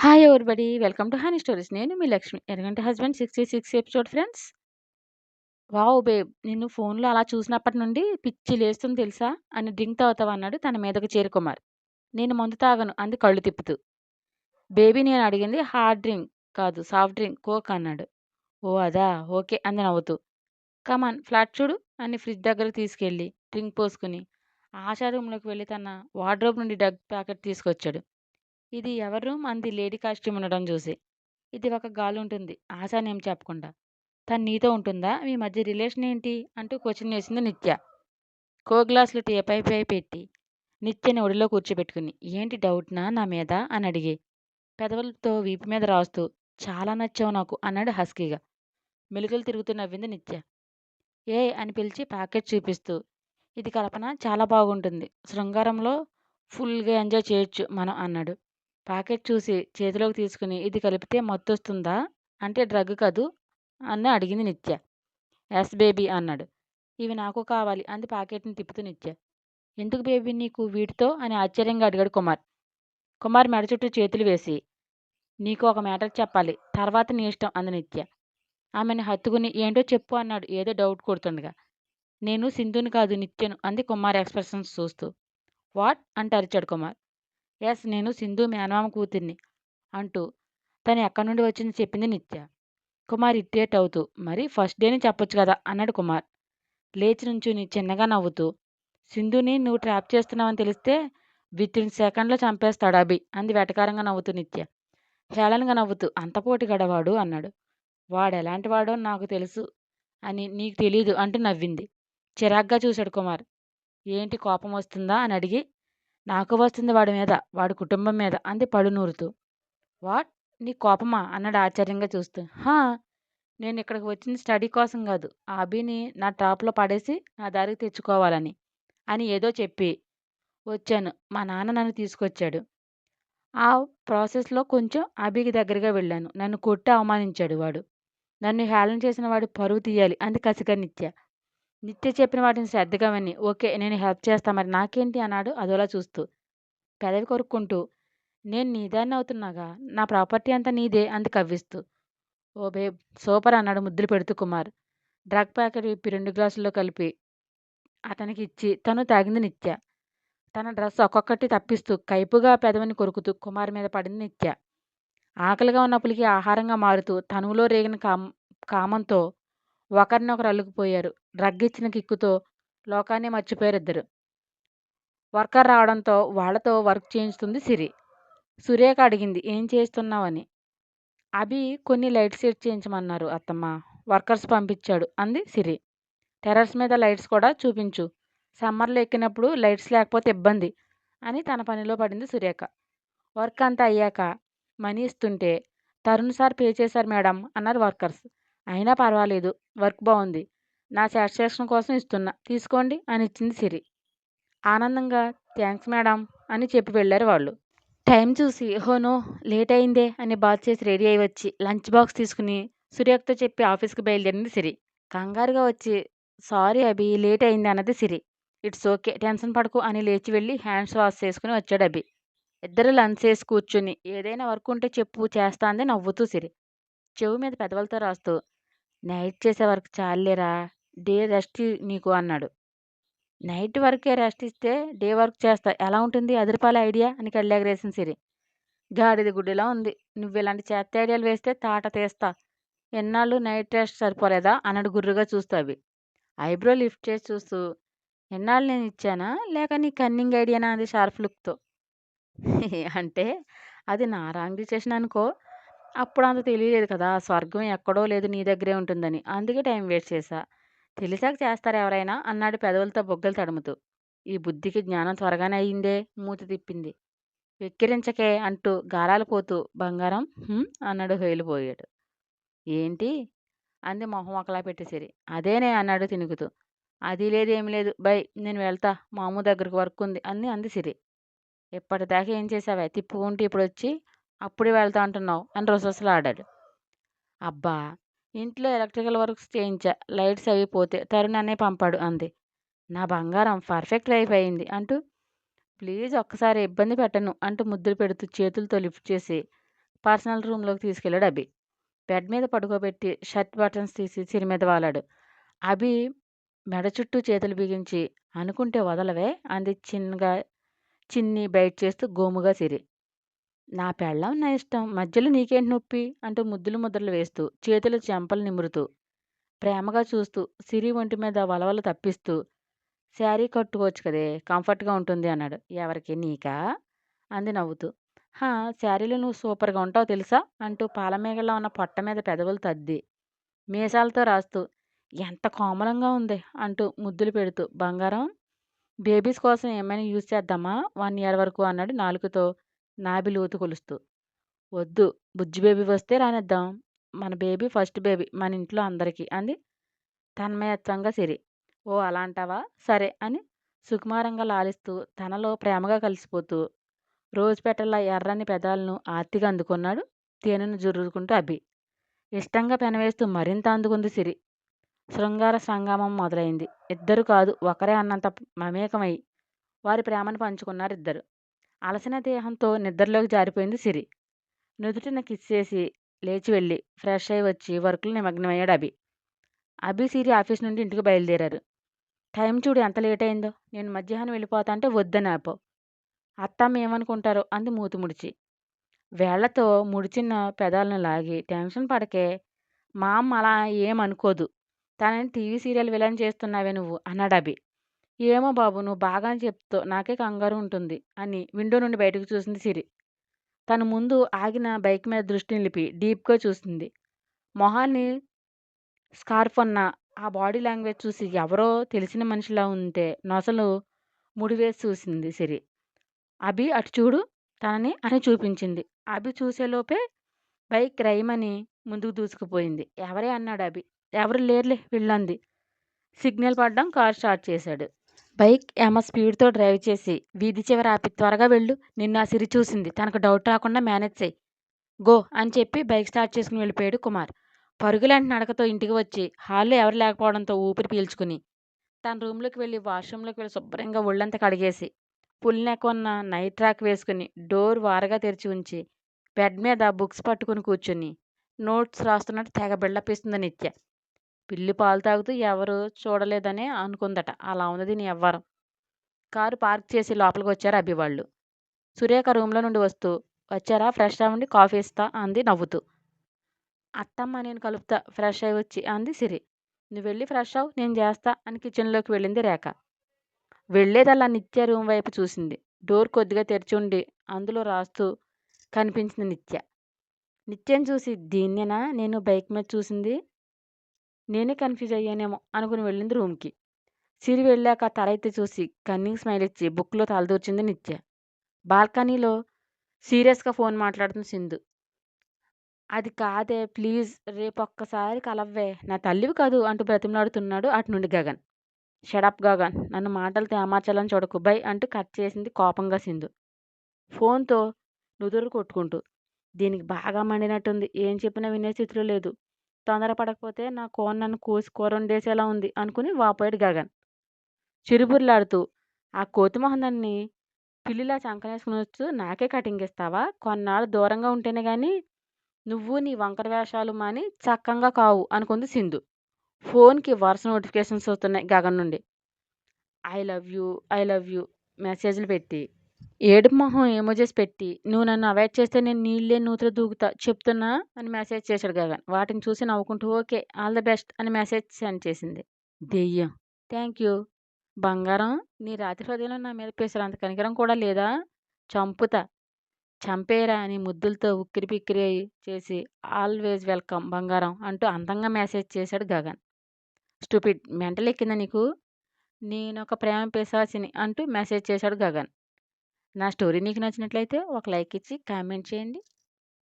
Hi everybody welcome to Honey Stories నేను మీ Lakshmi. ఎరగంట husband sixty six episode friends wow babe నిన్ను ఫోన్లో అలా చూసినప్పటి నుండి పిచ్చి లేస్తుంది తెలుసా? అని డ్రింక్ తాగుతావు అన్నాడు తన మీదకు చేరుకుమార్ నేను మందు తాగను అంది కళ్ళు తిప్పుతూ. బేబీ నేను అడిగింది హార్డ్ డ్రింక్ కాదు సాఫ్ట్ డ్రింక్ కోక్ అన్నాడు. ఓ అదా? ఓకే అంది నవ్వుతూ. కమాన్ ఫ్లాట్ చూడు అని ఫ్రిడ్జ్ దగ్గరకు తీసుకెళ్ళి డ్రింక్ పోసుకుని ఆశా రూమ్లోకి వెళ్ళి తన వార్డ్రోబ్ నుండి డగ్ ప్యాకెట్ తీసుకొచ్చాడు. ఇది ఎవరి? రూమ్ అంది లేడీ కాస్ట్యూమ్ ఉండడం చూసి. ఇది ఒక గాలి ఉంటుంది. ఆశానేం చెప్పకుండా. తను నీతో ఉంటుందా? మీ మధ్య రిలేషన్ ఏంటి? అంటూ క్వశ్చన్ వేసింది నిత్య. కో గ్లాసులు టీ పై పెట్టి నిత్యని ఒడిలో కూర్చోబెట్టుకుని ఏంటి డౌట్నా నా? మీద? అని అడిగి. పెదవులతో వీపు మీద రాస్తూ చాలా నచ్చావు నాకు అన్నాడు హస్కీగా. మెలుగులు తిరుగుతూ నవ్వింది నిత్య. ఏ అని పిలిచి ప్యాకెట్ చూపిస్తూ ఇది కల్పన చాలా బాగుంటుంది. శృంగారంలో ఫుల్గా ఎంజాయ్ చేయొచ్చు మనం అన్నాడు. ప్యాకెట్ చూసి చేతిలోకి తీసుకుని ఇది కలిపితే మత్తొస్తుందా? అంటే డ్రగ్ కదూ? అని అడిగింది నిత్య. ఎస్ బేబీ అన్నాడు. ఇవి నాకు కావాలి అంది ప్యాకెట్ని తిప్పుతూ నిత్య. ఎందుకు బేబీ నీకు వీటితో? అని ఆశ్చర్యంగా అడిగాడు కుమార్. కుమార్ మెడ చుట్టూ చేతులు వేసి నీకు ఒక మ్యాటర్ చెప్పాలి. తర్వాత నీ ఇష్టం అంది నిత్య. ఆమెను హత్తుకుని ఏంటో చెప్పు అన్నాడు. ఏదో డౌట్ కొడుతుండగా. నేను సింధుని కాదు నిత్యను అంది కుమార్ ఎక్స్ప్రెషన్స్ చూస్తూ. వాట్? అంటే అరిచాడు కుమార్. ఎస్ నేను సింధు మేనమామ కూతుర్ని అంటూ తను ఎక్కడి నుండి వచ్చింది చెప్పింది నిత్య. కుమార్ ఇట్టేట్ అవుతూ మరి ఫస్ట్ డేని చెప్పొచ్చు కదా అన్నాడు కుమార్. లేచి నుంచుని చిన్నగా నవ్వుతూ సింధుని నువ్వు ట్రాప్ చేస్తున్నావని తెలిస్తే విత్ ఇన్ సెకండ్లో చంపేస్తాడు అభి అంది వెటకారంగా నవ్వుతూ నిత్య. హేళనగా నవ్వుతూ అంత పోటీ గడవాడు అన్నాడు. వాడు ఎలాంటి వాడో నాకు తెలుసు అని నీకు తెలీదు అంటూ నవ్వింది. చిరాగ్గా చూశాడు కుమార్. ఏంటి కోపం వస్తుందా అని అడిగి నాకు వస్తుంది వాడి మీద వాడి కుటుంబం మీద అంది పడునూరుతూ వాట్? నీ కోపమా? అన్నాడు ఆశ్చర్యంగా చూస్తూ. హా నేను ఇక్కడికి వచ్చింది స్టడీ కోసం కాదు. ఆ అభిని నా టాప్లో పడేసి నా దారికి తెచ్చుకోవాలని అని ఏదో చెప్పి వచ్చాను. మా నాన్న నన్ను తీసుకొచ్చాడు. ఆ ప్రాసెస్లో కొంచెం అభికి దగ్గరగా వెళ్ళాను. నన్ను కొట్టి అవమానించాడు వాడు. నన్ను హేళన చేసిన వాడు పరువు తీయాలి అంది కసిగా నిత్య. నిత్య చెప్పిన వాటిని శ్రద్ధగా విని ఓకే నేను హెల్ప్ చేస్తా మరి నాకేంటి? అన్నాడు అదోలా చూస్తూ. పెదవి కొరుక్కుంటూ నేను నీదాన్ని అవుతున్నాగా? నా ప్రాపర్టీ అంతా నీదే అంది కవ్విస్తూ. ఓ బేబ్ సూపర్ అన్నాడు ముద్దులు పెడుతూ కుమార్. డ్రగ్ ప్యాకెట్ విప్పి రెండు గ్లాసుల్లో కలిపి అతనికి ఇచ్చి తను తాగింది నిత్య. తన డ్రెస్ ఒక్కొక్కటి తప్పిస్తూ కైపుగా పెదవిని కొరుకుతూ కుమార్ మీద పడింది నిత్య. ఆకలిగా ఉన్నప్పటికీ ఆహారంగా మారుతూ తనువులో రేగిన కామ్ కామంతో ఒకరినొకరు అల్లుకుపోయారు డ్రగ్ ఇచ్చిన కిక్కుతో లోకాన్ని మర్చిపోయారు ఇద్దరు. వర్కర్ రావడంతో వాళ్ళతో వర్క్ చేయిస్తుంది సిరి. సురేఖ అడిగింది ఏం చేస్తున్నావని? అభి కొన్ని లైట్ సెట్ చేయించమన్నారు అత్తమ్మ. వర్కర్స్ పంపించాడు అంది సిరి. టెర్రస్ మీద లైట్స్ కూడా చూపించు. సమ్మర్లో ఎక్కినప్పుడు లైట్స్ లేకపోతే ఇబ్బంది అని తన పనిలో పడింది సురేఖ. వర్క్ అంతా అయ్యాక మనీ ఇస్తుంటే తరుణ్ సార్ పే చేశారు మేడం అన్నారు వర్కర్స్. అయినా పర్వాలేదు. వర్క్ బాగుంది నా సాటిస్ఫాక్షన్ కోసం ఇస్తున్నా. తీసుకోండి అని ఇచ్చింది సిరి. ఆనందంగా థ్యాంక్స్ మేడం అని చెప్పి వెళ్ళారు వాళ్ళు. టైం చూసి హోనో లేట్ అయిందే అని బాత్ చేసి రెడీ అయి వచ్చి లంచ్ బాక్స్ తీసుకుని సురేఖతో చెప్పి ఆఫీస్కి బయలుదేరింది సిరి. కంగారుగా వచ్చి సారీ అభి లేట్ అయింది అన్నది సిరి. ఇట్స్ ఓకే టెన్షన్ పడకు అని లేచి వెళ్ళి హ్యాండ్స్ వాష్ చేసుకుని వచ్చాడు అభి. ఇద్దరు లంచ్ చేసి కూర్చుని ఏదైనా వర్క్ ఉంటే చెప్పు చేస్తా అంది నవ్వుతూ సిరి. చెవు మీద పెదవులతో రాస్తూ నైట్ చేసే వర్క్ చాలేరా డే రెస్ట్ నీకు అన్నాడు. నైట్ వరకే రెస్ట్ ఇస్తే డే వర్క్ చేస్తా. ఎలా ఉంటుంది? అదిరిపాల ఐడియా అని కళ్ళెగరేసిన సిరి. గాడిది గుడ్డిలా ఉంది. నువ్వు ఇలాంటి చెత్త ఐడియాలు వేస్తే తాట తీస్తా. ఎన్నాళ్ళు నైట్ రెస్ట్ సరిపోలేదా? అన్నాడు గుర్రుగా చూస్తూ అవి ఐబ్రో లిఫ్ట్ చేసి చూస్తూ ఎన్నాళ్ళు నేను ఇచ్చానా? లేక నీ కన్నింగ్ ఐడియానా? అది షార్ప్ లుక్తో. అంటే అది నా రాంగ్ డిసిషన్ అనుకో. అప్పుడు అంత తెలియలేదు కదా! స్వర్గం ఎక్కడో లేదు నీ దగ్గరే ఉంటుందని. అందుకే టైం వేస్ట్ చేశా. తెలిసాక చేస్తారు ఎవరైనా అన్నాడు పెదవులతో బొగ్గలు తడుముతూ. ఈ బుద్ధికి జ్ఞానం త్వరగానే అయ్యిందే మూతి తిప్పింది. వెక్కిరించకే అంటూ గారాలు పోతూ బంగారం అన్నాడు హేలిపోయాడు ఏంటి? అంది మొహం ఒకలా పెట్టేసిరి. అదేనే అన్నాడు తినుకుతూ అది లేదు ఏమి లేదు. బై నేను వెళ్తా. మాము దగ్గరకు వర్క్ ఉంది అని అంది సిరి ఇప్పటిదాకా ఏం చేసావే తిప్పుకుంటూ ఇప్పుడు వచ్చి అప్పుడే వెళ్తా అంటున్నావు అని రొసరసలు అబ్బా ఇంట్లో ఎలక్ట్రికల్ వర్క్స్ చేయించా లైట్స్ అవి పోతే తరుణ్ అనే పంపాడు అంది నా బంగారం పర్ఫెక్ట్ వైఫ్ అయింది అంటూ ప్లీజ్ ఒక్కసారి ఇబ్బంది పెట్టను అంటూ ముద్దులు పెడుతూ చేతులతో లిఫ్ట్ చేసి పర్సనల్ రూమ్‌లోకి తీసుకెళ్ళాడు అభి. బెడ్ మీద పడుకోబెట్టి షర్ట్ బటన్స్ తీసి సిరి మీద వాలాడు. అభి మెడ చుట్టూ చేతులు బిగించి అనుకుంటే వదలవే అంది చిన్నగా చిన్ని బయట చేస్తూ గోముగా సిరి. నా పెళ్ళం నా ఇష్టం. మధ్యలో నీకేంటి నొప్పి? అంటూ ముద్దులు ముద్రలు వేస్తూ చేతులు చెంపలు నిమురుతూ ప్రేమగా చూస్తూ సిరి ఒంటి మీద వలవలు తప్పిస్తూ శారీ కట్టుకోవచ్చు కదే కంఫర్ట్గా ఉంటుంది అన్నాడు. ఎవరికి? నీకా? అంది నవ్వుతూ. హా శారీలో నువ్వు సూపర్గా ఉంటావు తెలుసా? అంటూ పాలమేగల్లో ఉన్న పొట్ట మీద పెదవులు తద్ది మీసాలతో రాస్తూ ఎంత కోమలంగా ఉంది? అంటూ ముద్దులు పెడుతూ బంగారం బేబీస్ కోసం ఏమైనా యూజ్ చేద్దామా? వన్ ఇయర్ వరకు అన్నాడు నాలుగుతో నాభి లోతు కొలుస్తూ. వద్దు బుజ్జి బేబీ వస్తే రానిద్దాం. మన బేబీ ఫస్ట్ బేబీ మన ఇంట్లో అందరికీ అంది తన్మయత్వంగా సిరి. ఓ అలా అంటావా? సరే అని సుకుమారంగా లాలిస్తూ తనలో ప్రేమగా కలిసిపోతూ రోజుపెట్టల ఎర్రని పెదాలను ఆర్తిగా అందుకున్నాడు తేనెను జుర్రుకుంటూ అభి. ఇష్టంగా పెనవేస్తూ మరింత అందుకుంది సిరి. శృంగార సంగమం మొదలైంది. ఇద్దరు కాదు ఒకరే అన్నంత మమేకమై వారి ప్రేమను పంచుకున్నారు ఇద్దరు అలసిన దేహంతో నిద్రలోకి జారిపోయింది సిరి. నుదుటిన కిస్ చేసి లేచి వెళ్ళి ఫ్రెష్ అయి వచ్చి వర్క్లు నిమగ్నమయ్యాడు అభి. అభి సిరి ఆఫీస్ నుండి ఇంటికి బయలుదేరారు. టైం చూడు ఎంత లేట్ అయిందో. నేను మధ్యాహ్నం వెళ్ళిపోతా అంటే వద్దని ఆపో. అత్తమ్మ ఏమనుకుంటారో అంది మూతి ముడిచి. వేళ్ళతో ముడిచిన పెదాలను లాగి టెన్షన్ పడకే మా అమ్మ అలా ఏమనుకోదు. తనని టీవీ సీరియల్ విలన్ చేస్తున్నావే నువ్వు అన్నాడు అభి. ఏమో బాబు నువ్వు బాగానే చెప్తావు నాకే కంగారు ఉంటుంది అని విండో నుండి బయటకు చూసింది సిరి. తను ముందు ఆగిన బైక్ మీద దృష్టి నిలిపి డీప్గా చూసింది. మొహాన్ని స్కార్ఫ్ ఉన్న ఆ బాడీ లాంగ్వేజ్ చూసి ఎవరో తెలిసిన మనిషిలా ఉంటే నొసలు ముడివేసి చూసింది సిరి. అభి అటు చూడు తనని అని చూపించింది. అభి చూసేలోపే బైక్ రైమని ముందుకు దూసుకుపోయింది. ఎవరే అన్నాడు అభి. ఎవరు లేరులే వెళ్ళంది. సిగ్నల్ పడ్డం కార్ స్టార్ట్ చేశాడు. బైక్ ఏమ స్పీడ్తో డ్రైవ్ చేసి వీధి చివర ఆపి త్వరగా వెళ్ళు. నిన్ను ఆ సిరి చూసింది. తనకు డౌట్ రాకుండా మేనేజ్ చేయి. గో అని చెప్పి బైక్ స్టార్ట్ చేసుకుని వెళ్ళిపోయాడు కుమార్. పరుగులాంటి నడకతో ఇంటికి వచ్చి హాల్లో ఎవరు లేకపోవడంతో ఊపిరి పీల్చుకుని తన రూమ్లోకి వెళ్ళి వాష్రూమ్లోకి వెళ్ళి శుభ్రంగా ఒళ్ళంతా కడిగేసి పుల్నెక్ ఉన్న నైట్ ట్రాక్ వేసుకుని డోర్ వారగా తెరిచి ఉంచి బెడ్ మీద బుక్స్ పట్టుకుని కూర్చుని నోట్స్ రాస్తున్నట్టు తెగ బిళ్ళపిస్తుంది నిత్య. పిల్లి పాలు తాగుతూ ఎవరు చూడలేదనే అనుకుందట. అలా ఉంది దీని ఎవ్వరం. కారు పార్క్ చేసి లోపలికి వచ్చారు అభి వాళ్ళు. సురేఖ రూమ్లో నుండి వస్తూ వచ్చారా? ఫ్రెష్ అవ్వండి కాఫీ ఇస్తా అంది నవ్వుతూ. అత్తమ్మ నేను కలుపుతా. ఫ్రెష్ అయి వచ్చి అంది సిరి. నువ్వు వెళ్ళి ఫ్రెష్ అవు నేను చేస్తా అని కిచెన్లోకి వెళ్ళింది రేఖ. వెళ్ళేదల్లా నిత్య రూమ్ వైపు చూసింది. డోర్ కొద్దిగా తెరిచి ఉండి అందులో రాస్తూ కనిపించింది నిత్య. నిత్యం చూసి దీన్నేనా? నేను బైక్ మీద చూసింది నేనే కన్ఫ్యూజ్ అయ్యానేమో అనుకుని వెళ్ళింది రూమ్కి. సిరి వెళ్ళాక తల ఎత్తి చూసి కన్నింగ్ స్మైల్ ఇచ్చి బుక్లో తలదూర్చింది నిత్య. బాల్కనీలో సీరియస్గా ఫోన్ మాట్లాడుతుంది సింధు. అది కాదే ప్లీజ్ రేపు ఒక్కసారి కలవ్వే. నా తల్లివి కాదు అంటూ బ్రతిమలాడుతున్నాడు అటు నుండి గగన్ షడప్ గగన్. నన్ను మాటలతో ఏమార్చాలని చూడకు. బై అంటూ కట్ చేసింది కోపంగా సింధు. ఫోన్తో నుదురు కొట్టుకుంటూ దీనికి బాగా మండినట్టుంది. ఏం చెప్పినా వినే స్థితిలో లేదు. తొందరపడకపోతే నా కోన్ నన్ను కోసి కూర వండేసేలా ఉంది అనుకుని వాపోయాడు గగన్. చిరుబుర్లాడుతూ ఆ కోతిమోహనాన్ని పిల్లిలా చంకనేసుకుని వచ్చు నాకే కటింగ్ ఇస్తావా? కొన్నాళ్ళు దూరంగా ఉంటేనే కానీ నువ్వు నీ వంకర వేషాలు మాని చక్కంగా కావు అనుకుంది సింధు. ఫోన్కి వరుస నోటిఫికేషన్స్ వస్తున్నాయి గగన్ నుండి. I love you I love you మెసేజ్లు పెట్టి ఏడుపు మొహం ఎమోజెస్ పెట్టి నువ్వు నన్ను అవాయిడ్ చేస్తే నేను నీళ్ళే నూతులు దూకుతా చెప్తున్నా అని మెసేజ్ చేశాడు గగన్. వాటిని చూసి నవ్వుకుంటూ ఓకే ఆల్ ద బెస్ట్ అని మెసేజ్ సెండ్ చేసింది. దెయ్యం థ్యాంక్ యూ. బంగారం నీ రాత్రి హృదయంలో నా మీద పేసరంత కనికరం కూడా లేదా? చంపుతా. చంపేరా అని ముద్దులతో ఉక్కిరి పిక్కిరి చేసి ఆల్వేజ్ వెల్కమ్ బంగారం అంటూ అందంగా మెసేజ్ చేశాడు గగన్. స్టూపిడ్ మెంటల్ ఎక్కిందా నీకు? నేను ఒక ప్రేమ పిశాచిని అంటూ మెసేజ్ చేశాడు గగన్. నా స్టోరీ నీకు నచ్చినట్లయితే ఒక లైక్ ఇచ్చి కామెంట్ చేయండి.